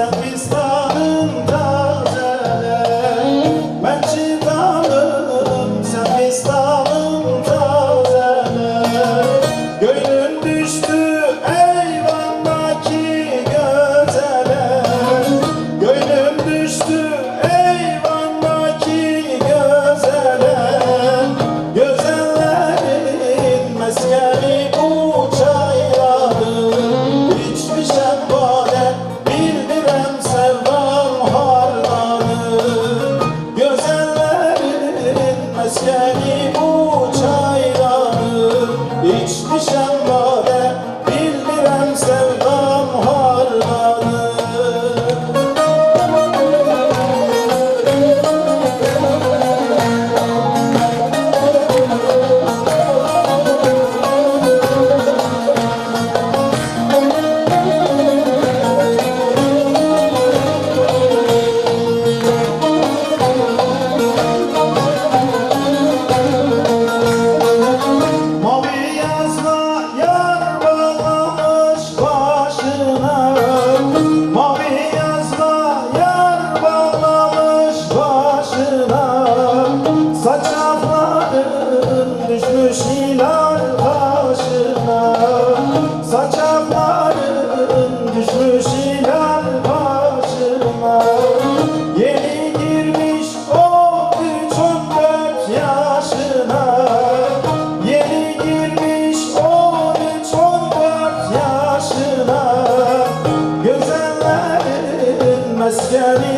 Sen pistanın Ben çıkanım Sen pistanın Gönlüm seni bu çayları içmişem. Hilal kaşına Saçakların düşmüş hilal kaşına Yeni girmiş o üç dört yaşına. Yeni girmiş on üç dört yaşına. Gözenlerin meskeni